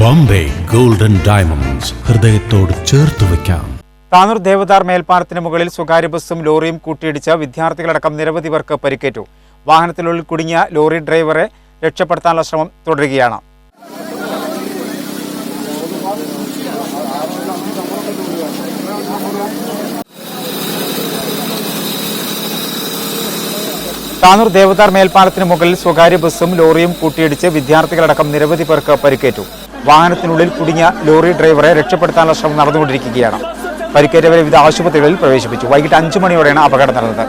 Bombay golden diamonds ഹൃദയത്തോട് ചേർത്ത് വയ്ക്കാം. താനൂർ ദേവദാർ മേൽപ്പാലത്തിന് മുകളിൽ സ്വകാര്യ ബസ്സും ലോറിയും കൂട്ടിയിടിച്ച വിദ്യാർത്ഥികളടക്കം നിരവധി പേർക്ക് പരിക്കേറ്റു. വാഹനത്തിനുള്ളിൽ കുടുങ്ങിയ ലോറി ഡ്രൈവറെ രക്ഷപ്പെടുത്താനുള്ള ശ്രമം തുടരുകയാണ്. താനൂർ ദേവദാർ മേൽപ്പാലത്തിന് മുകളിൽ സ്വകാര്യ ബസ്സും ലോറിയും കൂട്ടിയിടിച്ച് വിദ്യാർത്ഥികളടക്കം നിരവധി പേർക്ക് പരിക്കേറ്റു. വാഹനത്തിനുള്ളിൽ കുടുങ്ങിയ ലോറി ഡ്രൈവറെ രക്ഷപ്പെടുത്താനുള്ള ശ്രമം നടന്നുകൊണ്ടിരിക്കുകയാണ്. പരിക്കേറ്റവരെ വിവിധ ആശുപത്രികളിൽ പ്രവേശിപ്പിച്ചു. വൈകിട്ട് അഞ്ചു മണിയോടെയാണ് അപകടം നടന്നത്.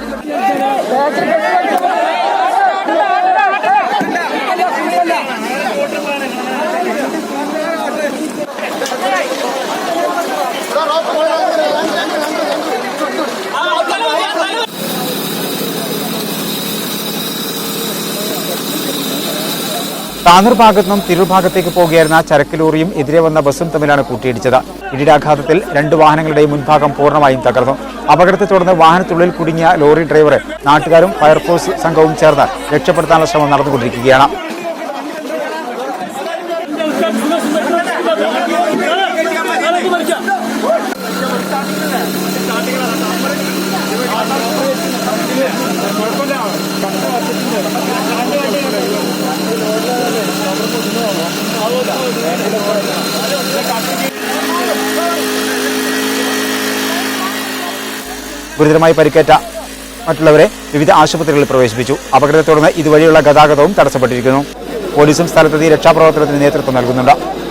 താനൂർ ഭാഗത്തു നിന്നും തിരൂർ ഭാഗത്തേക്ക് പോകുകയായിരുന്ന ചരക്ക് ലോറിയും എതിരെ വന്ന ബസ്സും തമ്മിലാണ് കൂട്ടിയിടിച്ചത്. ഇടിയാഘാതത്തിൽ രണ്ട് വാഹനങ്ങളുടെയും മുൻഭാഗം പൂർണമായും തകർന്നു. അപകടത്തെ തുടർന്ന് വാഹനത്തിനുള്ളിൽ കുടുങ്ങിയ ലോറി ഡ്രൈവറെ നാട്ടുകാരും ഫയർഫോഴ്സ് സംഘവും ചേർന്ന് രക്ഷപ്പെടുത്താനുള്ള ശ്രമം നടന്നുകൊണ്ടിരിക്കുകയാണ്. ഗുരുതരമായി പരിക്കേറ്റ മറ്റുള്ളവരെ വിവിധ ആശുപത്രികളിൽ പ്രവേശിപ്പിച്ചു. അപകടത്തെ തുടർന്ന് ഇതുവഴിയുള്ള ഗതാഗതവും തടസ്സപ്പെട്ടിരിക്കുന്നു. പോലീസും സ്ഥലത്തെത്തി രക്ഷാപ്രവർത്തനത്തിന് നേതൃത്വം നൽകുന്നുണ്ട്.